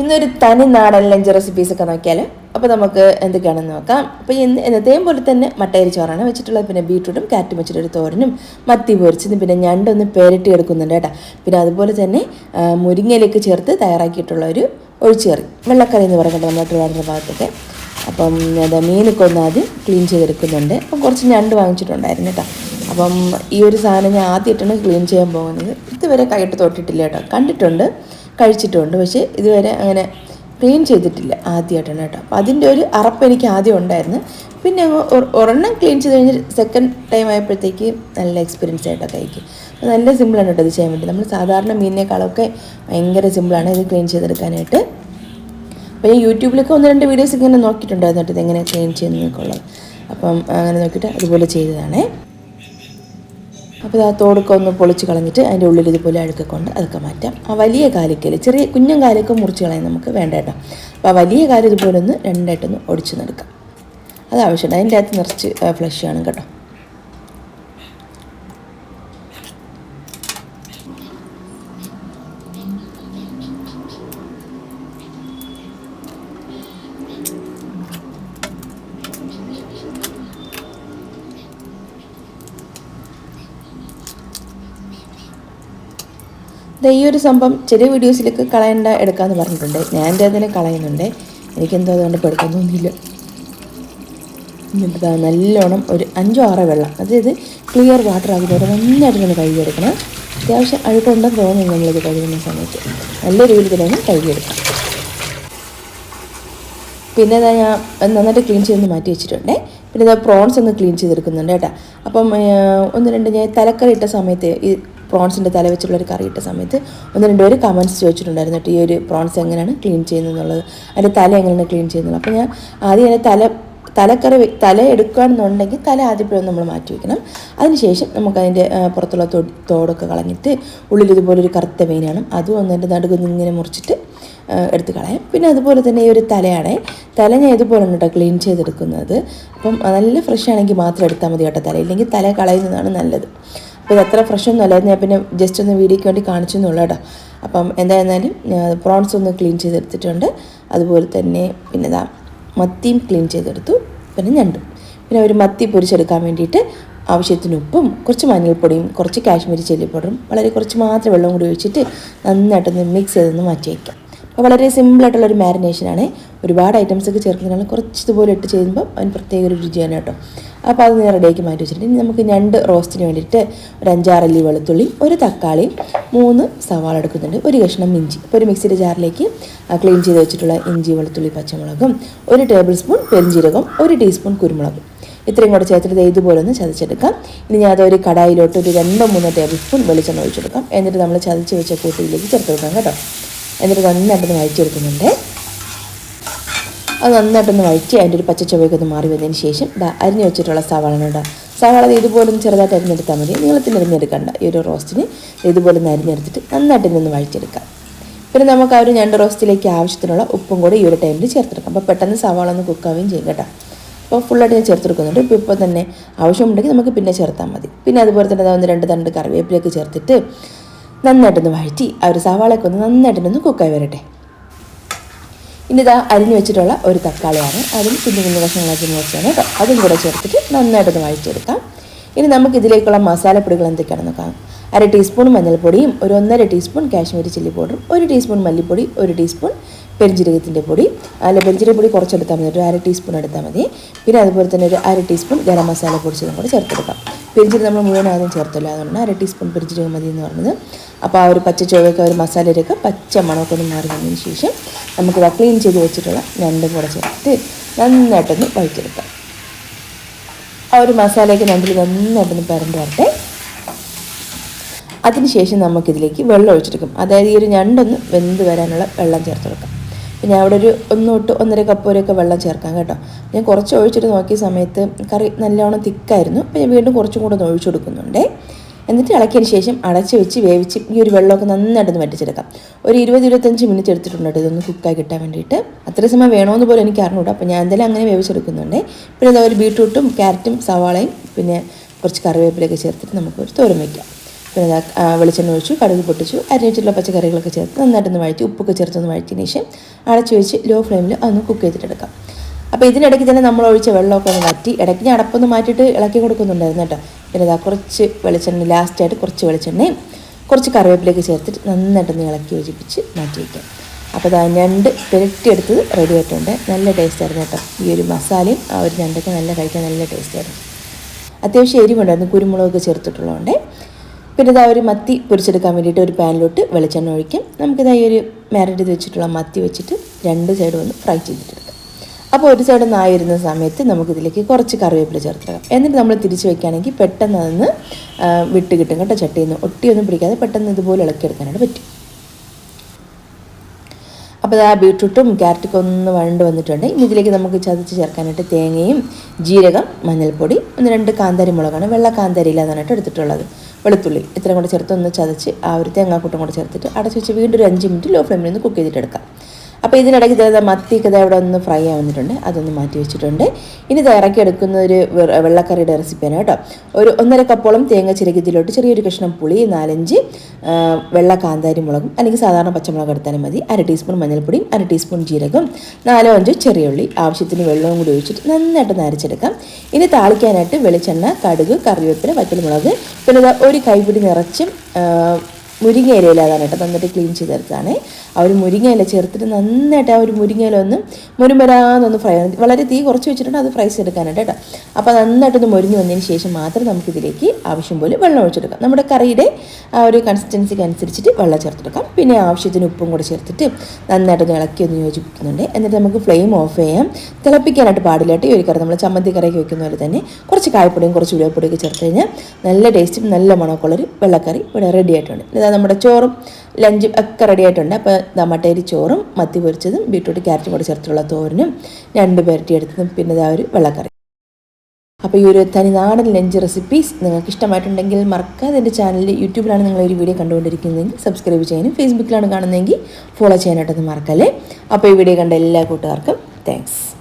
ഇന്നൊരു തനി നാടൻ ലഞ്ച് റെസിപ്പീസ് ഒക്കെ നോക്കിയാൽ അപ്പോൾ നമുക്ക് എന്തൊക്കെയാണെന്ന് നോക്കാം. അപ്പോൾ ഇന്ന് എന്നത്തെയും പോലെ തന്നെ മട്ടയരി ചോറാണ് വെച്ചിട്ടുള്ളത്. പിന്നെ ബീട്രൂട്ടും കാറ്റും വെച്ചിട്ടൊരു തോരനും മത്തി പൊരിച്ചതും പിന്നെ ഞണ്ടൊന്ന് പേരട്ടി എടുക്കുന്നുണ്ട് കേട്ടോ. പിന്നെ അതുപോലെ തന്നെ മുരിങ്ങയിലേക്ക് ചേർത്ത് തയ്യാറാക്കിയിട്ടുള്ള ഒരു ഒഴിച്ചുകറി. വെള്ളക്കറി എന്ന് പറയുന്നത് നമ്മുടെ ട്രിവാൻഡ്രം ഭാഗത്തൊക്കെ. അപ്പം അത് മീനൊക്കെ ഒന്ന് ആദ്യം ക്ലീൻ ചെയ്തെടുക്കുന്നുണ്ട്. അപ്പം കുറച്ച് ഞണ്ട് വാങ്ങിച്ചിട്ടുണ്ടായിരുന്നു കേട്ടോ. അപ്പം ഈ ഒരു സാധനം ഞാൻ ആദ്യമായിട്ടാണ് ക്ലീൻ ചെയ്യാൻ പോകുന്നത്. ഇതുവരെ കൈയിട്ട് തൊട്ടിട്ടില്ല കേട്ടോ. കണ്ടിട്ടുണ്ട്. കഴിച്ചിട്ടുണ്ട്. പക്ഷേ ഇതുവരെ അങ്ങനെ ക്ലീൻ ചെയ്തിട്ടില്ല ആദ്യമായിട്ടാണ് കേട്ടോ. അപ്പോൾ അതിന്റെ ഒരു അറപ്പ് എനിക്ക് ആദ്യം ഉണ്ടായിരുന്നു. പിന്നെ ഒരെണ്ണം ക്ലീൻ ചെയ്ത് കഴിഞ്ഞ് സെക്കൻഡ് ടൈം ആയപ്പോഴത്തേക്ക് നല്ല എക്സ്പീരിയൻസ് ആയിട്ടോ അപ്പോൾ നല്ല സിമ്പിളാണ് കേട്ടോ ഇത് ചെയ്യാൻ വേണ്ടി. നമ്മൾ സാധാരണ മീനിനേക്കാളൊക്കെ ഭയങ്കര സിമ്പിളാണ് ഇത് ക്ലീൻ ചെയ്തെടുക്കാനായിട്ട്. അപ്പോൾ ഞാൻ യൂട്യൂബിലൊക്കെ ഒന്ന് രണ്ട് വീഡിയോസ് ഇങ്ങനെ നോക്കിയിട്ടുണ്ടായിരുന്നു കേട്ടോ എങ്ങനെ ക്ലീൻ ചെയ്യുന്നതൊക്കെ ഉള്ളത്. അപ്പം അങ്ങനെ നോക്കിയിട്ട് അതുപോലെ ചെയ്തതാണേ. അപ്പോൾ ആ തോടൊക്കെ ഒന്ന് പൊളിച്ച് കളഞ്ഞിട്ട് അതിന്റെ ഉള്ളിൽ ഇതുപോലെ അഴുക്കൊക്കെ കൊണ്ട് അതൊക്കെ മാറ്റാം. ആ വലിയ കാലിക്കൽ ചെറിയ കുഞ്ഞൻ കാലൊക്കെ മുറിച്ച് കളയാൻ നമുക്ക് വേണ്ട അപ്പോൾ ആ വലിയ കാൽ ഇതുപോലെ ഒന്ന് രണ്ടായിട്ടൊന്ന് ഒടിച്ച് നടക്കാം. അത് ആവശ്യമുണ്ട്. അതിന്റെ അകത്ത് നിറച്ച് ഫ്ലഷ് ആണ് കേട്ടോ. ഈ ഒരു സംഭവം ചെറിയ വീഡിയോസിലേക്ക് കളയണ്ട എടുക്കാമെന്ന് പറഞ്ഞിട്ടുണ്ട്. ഞാൻ എന്റെ അതിനെ കളയുന്നുണ്ട്. എനിക്കെന്തോ അതുകൊണ്ട് ഇപ്പോൾ എടുക്കാൻ തോന്നിയില്ല എന്നിട്ട് നല്ലോണം ഒരു അഞ്ചോ ആറോ വെള്ളം അതായത് ക്ലിയർ വാട്ടർ ആകുന്നവരെ നന്നായിട്ട് തന്നെ കഴുകിയെടുക്കണം. അത്യാവശ്യം അഴുക്കുണ്ടെന്ന് തോന്നുന്നു നമ്മളിത് കഴുകുന്ന സമയത്ത്. നല്ല രീതിയിൽ തന്നെ കഴുകിയെടുക്കാം. പിന്നെ ഞാൻ നന്നായിട്ട് ക്ലീൻ ചെയ്തൊന്ന് മാറ്റി വെച്ചിട്ടുണ്ട്. പിന്നെ പ്രോൺസ് ഒന്ന് ക്ലീൻ ചെയ്തെടുക്കുന്നുണ്ട് കേട്ടോ. അപ്പം ഒന്ന് രണ്ട് ഞാൻ തലക്കറി ഇട്ട സമയത്ത് പ്രോൺസിന്റെ തല വെച്ചുള്ള ഒരു കറി ഇട്ട സമയത്ത് ഒന്ന് രണ്ട് പേര് കമൻസ് ചോദിച്ചിട്ടുണ്ടായിരുന്നു കേട്ടോ ഈ ഒരു പ്രോൺസ് എങ്ങനെയാണ് ക്ലീൻ ചെയ്യുന്നത് എന്നുള്ളത് അതിന്റെ തല എങ്ങനെയാണ് ക്ലീൻ ചെയ്യുന്നത് അപ്പോൾ ഞാൻ ആദ്യം അതിന്റെ തല തലക്കറി തല എടുക്കുകയാണെന്നുണ്ടെങ്കിൽ തല ആദ്യം നമ്മൾ മാറ്റി വെക്കണം. അതിനുശേഷം നമുക്കതിന്റെ പുറത്തുള്ള തോടൊക്കെ കളഞ്ഞിട്ട് ഉള്ളിൽ ഇതുപോലെ ഒരു കറുത്ത മീനാണ് അതും ഒന്ന് എന്റെ നടുക്കൊന്ന് ഇങ്ങനെ മുറിച്ചിട്ട് എടുത്ത് കളയാം. പിന്നെ അതുപോലെ തന്നെ ഈ ഒരു തലയാണ് തല ഞാൻ ഇതുപോലെ കേട്ടോ ക്ലീൻ ചെയ്തെടുക്കുന്നത്. അപ്പം നല്ല ഫ്രഷ് ആണെങ്കിൽ മാത്രം എടുത്താൽ മതി കേട്ടോ തല. ഇല്ലെങ്കിൽ തല കളയുന്നതാണ് നല്ലത്. അപ്പോൾ ഇത് അത്ര ഫ്രഷ് ഒന്നും അല്ലായിരുന്നു ഞാൻ പിന്നെ ജസ്റ്റ് ഒന്ന് വീഡിയോയ്ക്ക് വേണ്ടി കാണിച്ചു എന്നുള്ളൂ കേട്ടോ അപ്പം എന്തായിരുന്നാലും പ്രോൺസ് ഒന്ന് ക്ലീൻ ചെയ്തെടുത്തിട്ടുണ്ട്. അതുപോലെ തന്നെ പിന്നെ ഇതാ മത്തിയും ക്ലീൻ ചെയ്തെടുത്തു. പിന്നെ ഞണ്ടും. പിന്നെ ഒരു മത്തി പൊരിച്ചെടുക്കാൻ വേണ്ടിയിട്ട് ആവശ്യത്തിന് ഉപ്പും കുറച്ച് മഞ്ഞൾപ്പൊടിയും കുറച്ച് കാശ്മീരി ചില്ലി പൗഡറും വളരെ കുറച്ച് മാത്രം വെള്ളം കൂടി ഒഴിച്ചിട്ട് നന്നായിട്ടൊന്ന് മിക്സ് ചെയ്തൊന്ന് മാറ്റി വയ്ക്കാം വളരെ സിമ്പിളായിട്ടുള്ള ഒരു മാരിനേഷനാണ് ഒരുപാട് ഐറ്റംസ് ഒക്കെ ചേർക്കുന്നതിനാണ് കുറച്ച് ഇതുപോലെ ഇട്ട് ചെയ്യുമ്പോൾ അതിന് പ്രത്യേക ഒരു രുചിയാണ് കേട്ടോ. അപ്പോൾ അത് ഞാൻ റെഡിയാക്കി മാറ്റി വെച്ചിട്ടുണ്ട്. നമുക്ക് രണ്ട് റോസ്റ്റിന് വേണ്ടിയിട്ട് ഒരു അഞ്ചാറല്ലി വെളുത്തുള്ളി ഒരു തക്കാളി മൂന്ന് സവാള എടുക്കുന്നുണ്ട് ഒരു കഷ്ണം ഇഞ്ചി. അപ്പോൾ ഒരു മിക്സിയുടെ ജാറിലേക്ക് ക്ലീൻ ചെയ്ത് വെച്ചിട്ടുള്ള ഇഞ്ചി വെളുത്തുള്ളി പച്ചമുളകും ഒരു ടേബിൾ സ്പൂൺ പെരിഞ്ജീരകം ഒരു ടീസ്പൂൺ കുരുമുളകും. ഇത്രയും കൂടെ ചേർത്തിട്ട് ഇതുപോലെ ഒന്ന് ചതച്ചെടുക്കാം. ഇനി ഞാൻ അതൊരു കടായിലോട്ട് ഒരു രണ്ടോ മൂന്നോ ടേബിൾ സ്പൂൺ വെളിച്ചെണ്ണ ഒഴിച്ചെടുക്കാം. എന്നിട്ട് നമ്മൾ ചതച്ച് വെച്ച കൂട്ടിയിലേക്ക് ചേർത്ത് കൊടുക്കാം കേട്ടോ. എന്നിട്ട് നന്നായിട്ടൊന്ന് വഴറ്റിയെടുക്കുന്നുണ്ട് അത് നന്നായിട്ടൊന്ന് വഴറ്റി അതിന്റെ ഒരു പച്ച ചുവയൊക്കെ ഒന്ന് മാറി വന്നതിന് ശേഷം ഇതാ അരിഞ്ഞു വെച്ചിട്ടുള്ള സവാളനുണ്ട് സവാള ഇതുപോലെ ഒന്ന് ചെറുതായിട്ട് അരിഞ്ഞെടുത്താൽ മതി. നീളത്തിൽ അരിഞ്ഞെടുക്കണ്ട. ഈ ഒരു റോസ്റ്റിന് ഇതുപോലെ ഒന്ന് അരിഞ്ഞെടുത്തിട്ട് നന്നായിട്ട് ഇതൊന്ന് വഴറ്റിയെടുക്കാം. പിന്നെ നമുക്ക് ആ ഒരു ഞണ്ട് റോസ്റ്റിലേക്ക് ആവശ്യത്തിനുള്ള ഉപ്പും കൂടി ഈ ഒരു ടൈമിൽ ചേർത്തെടുക്കാം. അപ്പോൾ പെട്ടെന്ന് സവാള ഒന്ന് കുക്കാവുകയും ചെയ്യും കേട്ടോ. അപ്പോൾ ഫുള്ളായിട്ട് ഞാൻ ചേർത്തെടുക്കുന്നുണ്ട്. ഇപ്പോൾ ഇപ്പോൾ തന്നെ ആവശ്യമുണ്ടെങ്കിൽ നമുക്ക് പിന്നെ ചേർത്താൽ മതി. പിന്നെ അതുപോലെ തന്നെ ഒന്ന് രണ്ട് തണ്ട് കറിവേപ്പിലേക്ക് ചേർത്തിട്ട് നന്നായിട്ടൊന്ന് വഴറ്റി ആ ഒരു സവാളയൊക്കെ ഒന്ന് നന്നായിട്ടൊന്ന് കുക്കായി വരട്ടെ. ഇനി ഇതാ അരിഞ്ഞു വെച്ചിട്ടുള്ള ഒരു തക്കാളിയാണ്. അതും കുഞ്ഞു കുഞ്ഞു കഷ്ണങ്ങളാക്കി മുറിച്ചാണ് കേട്ടോ. അതും കൂടെ ചേർത്തിട്ട് നന്നായിട്ടൊന്ന് വഴറ്റിയെടുക്കാം. ഇനി നമുക്ക് ഇതിലേക്കുള്ള മസാലപ്പൊടികൾ എന്തൊക്കെയാണെന്ന് നോക്കാം. അര ടീസ്പൂൺ മഞ്ഞൾപ്പൊടിയും ഒരു ഒന്നര ടീസ്പൂൺ കാശ്മീരി ചില്ലി പൗഡറും ഒരു ടീസ്പൂൺ മല്ലിപ്പൊടി ഒരു ടീസ്പൂൺ പെരിഞ്ജീരകത്തിന്റെ പൊടി. അല്ല പെരിഞ്ജീരക പൊടി കുറച്ചെടുത്താൽ മതി. ഒരു അര ടീസ്പൂൺ എടുത്താൽ മതി. പിന്നെ അതുപോലെ തന്നെ ഒരു അര ടീസ്പൂൺ ഗരം മസാല പൊടിച്ചതും കൂടെ ചേർത്തെടുക്കാം. പെരിഞ്ജീരകം നമ്മൾ മുഴുവൻ ആദ്യം ചേർത്തല്ലോ. അതുകൊണ്ടാണ് അര ടീസ്പൂൺ പെരിഞ്ജീരകം മതി എന്ന് പറഞ്ഞത്. അപ്പോൾ ആ ഒരു പച്ച ചുവയൊക്കെ ഒരു മസാലയിലൊക്കെ പച്ച മണമൊക്കെ ഒന്ന് മാറി വന്നതിന് ശേഷം നമുക്ക് ഇതാ ക്ലീൻ ചെയ്ത് വെച്ചിട്ടുള്ള രണ്ടും കൂടെ ചേർത്ത് നന്നായിട്ടൊന്ന് വഴിച്ചെടുക്കാം ആ ഒരു മസാലയൊക്കെ രണ്ടിൽ നന്നായിട്ടൊന്ന് പരണ്ട് വരട്ടെ. അതിനുശേഷം നമുക്കിതിലേക്ക് വെള്ളം ഒഴിച്ചെടുക്കും. അതായത് ഈ ഒരു ഞണ്ടൊന്ന് വെന്ത് വരാനുള്ള വെള്ളം ചേർത്ത് കൊടുക്കാം ഞാൻ അവിടെ ഒരു ഒന്ന് തൊട്ട് ഒന്നര കപ്പ് വരെയൊക്കെ വെള്ളം ചേർക്കാം കേട്ടോ. ഞാൻ കുറച്ച് ഒഴിച്ചിട്ട് നോക്കിയ സമയത്ത് കറി നല്ലോണം തിക്കായിരുന്നു. അപ്പോൾ ഞാൻ വീണ്ടും കുറച്ചും കൂടെ ഒന്ന് ഒഴിച്ചു കൊടുക്കുന്നുണ്ടേ. എന്നിട്ട് ഇളക്കിയതിന് ശേഷം അടച്ച് വെച്ച് വേവിച്ച് ഈ ഒരു വെള്ളമൊക്കെ നന്നായിട്ടൊന്ന് വറ്റിച്ചെടുക്കാം. ഒരു ഇരുപത് ഇരുപത്തഞ്ച് മിനിറ്റ് എടുത്തിട്ടുണ്ട് ഇതൊന്ന് കുക്കായി കിട്ടാൻ വേണ്ടിയിട്ട്. അത്ര സമയം വേണമെന്ന് പോലും എനിക്ക് അറിഞ്ഞൂടാ അപ്പോൾ ഞാൻ എന്തായാലും അങ്ങനെ വേവിച്ചെടുക്കുന്നുണ്ട്. പിന്നെ ഒരു ബീട്രൂട്ടും ക്യാരറ്റും സവാളയും പിന്നെ കുറച്ച് കറിവേപ്പിലൊക്കെ ചേർത്തിട്ട് നമുക്ക് ഒരു തോരൻ വയ്ക്കാം പിന്നെ വെളിച്ചെണ്ണ ഒഴിച്ചു കടുക് പൊട്ടിച്ചു അരിഞ്ഞിട്ടുള്ള പച്ചക്കറികളൊക്കെ ചേർത്ത് നന്നായിട്ടൊന്ന് വഴറ്റി ഉപ്പൊക്കെ ചേർത്തൊന്ന് വഴറ്റിയതിന് ശേഷം അടച്ചു വെച്ച് ലോ ഫ്ലെയിമിൽ അതൊന്ന് കുക്ക് ചെയ്തിട്ടെടുക്കാം അപ്പോൾ ഇതിനിടയ്ക്ക് തന്നെ നമ്മൾ ഒഴിച്ച വെള്ളമൊക്കെ ഒന്ന് വറ്റി ഇടയ്ക്ക് ഞാൻ അടപ്പൊന്ന് മാറ്റിയിട്ട് ഇളക്കി കൊടുക്കുന്നുണ്ടായിരുന്നു കേട്ടോ. പിന്നെ ഇതാ കുറച്ച് വെളിച്ചെണ്ണ ലാസ്റ്റായിട്ട് കുറച്ച് വെളിച്ചെണ്ണയും കുറച്ച് കറിവേപ്പിലേക്ക് ചേർത്തിട്ട് നന്നായിട്ടൊന്ന് ഇളക്കി യോജിപ്പിച്ച് മാറ്റി വയ്ക്കാം അപ്പോൾ ഇതാ ഞണ്ട് പുരട്ടിയെടുത്തത് റെഡി ആയിട്ടുണ്ട്. നല്ല ടേസ്റ്റ് ആയിരുന്നു കേട്ടോ. ഈ ഒരു മസാലയും ആ ഒരു ഞണ്ടൊക്കെ നല്ല കഴിക്കാൻ നല്ല ടേസ്റ്റ് ആയിരുന്നു. അത്യാവശ്യം എരിവുണ്ടായിരുന്നു കുരുമുളകൊക്കെ ചേർത്തിട്ടുള്ളതുകൊണ്ട്. പിന്നെ ഇതാ ഒരു മത്തി പൊരിച്ചെടുക്കാൻ വേണ്ടിയിട്ട് ഒരു പാനിലോട്ട് വെളിച്ചെണ്ണ ഒഴിക്കും. നമുക്കിതാ ഈ ഒരു മാരിനേറ്റ് ചെയ്ത് വെച്ചിട്ടുള്ള മത്തി വെച്ചിട്ട് രണ്ട് സൈഡും ഒന്ന് ഫ്രൈ ചെയ്തിട്ടെടുക്കാം. അപ്പോൾ ഒരു സൈഡ് നായിരുന്ന സമയത്ത് നമുക്കിതിലേക്ക് കുറച്ച് കറിവേപ്പില ചേർത്തിടാം. എന്നിട്ട് നമ്മൾ തിരിച്ച് വെക്കുകയാണെങ്കിൽ പെട്ടെന്ന് അതൊന്ന് വിട്ട് കിട്ടും കേട്ടോ ചട്ടിയിൽ നിന്ന് ഒട്ടിയൊന്നും പിടിക്കാതെ പെട്ടെന്ന് ഇതുപോലെ ഇളക്കിയെടുക്കാനായിട്ട് പറ്റും. അപ്പോൾ ആ ബീട്രൂട്ടും ക്യാരറ്റൊക്കെ ഒന്ന് വഴണ്ട് വന്നിട്ടുണ്ട്. ഇനി ഇതിലേക്ക് നമുക്ക് ചതച്ച് ചേർക്കാനായിട്ട് തേങ്ങയും ജീരകം മഞ്ഞൾപ്പൊടി ഒന്ന് രണ്ട് കാന്താരി മുളകാണ് വെള്ള കാന്താരി ഇല്ലാന്നായിട്ട് എടുത്തിട്ടുള്ളത്. വെളുത്തുള്ളി ഇത്രയും കൂടെ ചേർത്ത് ഒന്ന് ചതച്ച് ആ ഒരു തേങ്ങാക്കൂട്ടം കൂടെ ചേർത്തിട്ട് അടച്ചു വെച്ച് വീണ്ടും ഒരു അഞ്ച് മിനിറ്റ് ലോ ഫ്ലെയിമിൽ നിന്ന് കുക്ക് ചെയ്തിട്ടെടുക്കാം അപ്പോൾ ഇതിനിടയ്ക്ക് ഇതാ മത്തിയൊക്കെ ഇതാ ഇവിടെ ഒന്ന് ഫ്രൈ ആവുന്നിട്ടുണ്ട്. അതൊന്ന് മാറ്റി വെച്ചിട്ടുണ്ട്. ഇനി ഇത് ഇറക്കി എടുക്കുന്ന ഒരു വെള്ളക്കറിയുടെ റെസിപ്പിയാണ് കേട്ടോ. ഒരു ഒന്നര കപ്പോളം തേങ്ങ ചിരകി ഇതിലോട്ട് ചെറിയൊരു കഷ്ണം പുളി നാലഞ്ച് വെള്ള കാന്താരി മുളകും അല്ലെങ്കിൽ സാധാരണ പച്ചമുളക് എടുത്താലും മതി. അര ടീസ്പൂൺ മഞ്ഞൾപ്പൊടിയും അര ടീസ്പൂൺ ജീരകം നാലോ അഞ്ചോ ചെറിയ ഉള്ളി. ആവശ്യത്തിന് വെള്ളവും കൂടി ഒഴിച്ചിട്ട് നന്നായിട്ട് നരച്ചെടുക്കാം ഇനി താളിക്കാനായിട്ട് വെളിച്ചെണ്ണ കടുക് കറിവേപ്പില വറ്റൽമുളക്. പിന്നെ ഒരു കൈപ്പിടി നിറച്ചും മുരിങ്ങ ഇലയിലാണ് കേട്ടോ നന്നായിട്ട് ക്ലീൻ ചെയ്തെടുത്താണ് ആ ഒരു മുരിങ്ങ ഇല ചേർത്തിട്ട് നന്നായിട്ട് ആ ഒരു മുരിങ്ങ ഇല ഒന്ന് മുരുമരാന്നൊന്ന് ഫ്രൈ വളരെ തീ കുറച്ച് വെച്ചിട്ടുണ്ട് അത് ഫ്രൈ ചെയ്തെടുക്കാനായിട്ട് കേട്ടോ. അപ്പോൾ നന്നായിട്ടൊന്ന് മുരിഞ്ഞ് വന്നതിന് ശേഷം മാത്രം നമുക്കിതിലേക്ക് ആവശ്യം പോലെ വെള്ളം ഒഴിച്ചെടുക്കാം. നമ്മുടെ കറിയുടെ ആ ഒരു കൺസിസ്റ്റൻസിക്ക് അനുസരിച്ചിട്ട് വെള്ളം ചേർത്തെടുക്കാം. പിന്നെ ആവശ്യത്തിന് ഉപ്പും കൂടെ ചേർത്തിട്ട് നന്നായിട്ടൊന്ന് ഇളക്കി ഒന്ന് യോജിപ്പിക്കുന്നുണ്ട്. എന്നിട്ട് നമുക്ക് ഫ്ലെയിം ഓഫ് ചെയ്യാം. തിളപ്പിക്കാനായിട്ട് പാടില്ല കേട്ടോ ഈ ഒരു കറി. നമ്മൾ ചമ്മന്തി കറിയൊക്കെ വെക്കുന്ന പോലെ തന്നെ കുറച്ച് കായപ്പൊടിയും കുറച്ച് ഉലുവപ്പൊടിയൊക്കെ ചേർത്ത് കഴിഞ്ഞാൽ നല്ല ടേസ്റ്റും നല്ല മണക്കുള്ളൊരു വെള്ളക്കറി ഇവിടെ റെഡി ആയിട്ടുണ്ട്. ഇതാ നമ്മുടെ ചോറും ലഞ്ചും ഒക്കെ റെഡി ആയിട്ടുണ്ട്. അപ്പോൾ നമ്മട്ടേരി ചോറും മത്തി പൊരിച്ചതും ബീട്രൂട്ട് ക്യാരറ്റും കൂടെ ചേർത്തുള്ള തോരനും രണ്ട് പേരട്ടി എടുത്തതും പിന്നെ ഇതാ ഒരു വെള്ളക്കറി. അപ്പോൾ ഈ ഒരു തനി നാടൻ ലഞ്ച് റെസിപ്പീസ് നിങ്ങൾക്ക് ഇഷ്ടമായിട്ടുണ്ടെങ്കിൽ മറക്കാതെ എന്റെ ചാനലിൽ യൂട്യൂബിലാണ് നിങ്ങൾ ഒരു വീഡിയോ കണ്ടുകൊണ്ടിരിക്കുന്നതെങ്കിൽ സബ്സ്ക്രൈബ് ചെയ്യാനും ഫേസ്ബുക്കിലാണ് കാണുന്നതെങ്കിൽ ഫോളോ ചെയ്യാനായിട്ടൊന്നും മറക്കല്ലേ? അപ്പോൾ ഈ വീഡിയോ കണ്ട എല്ലാ കൂട്ടുകാർക്കും താങ്ക്സ്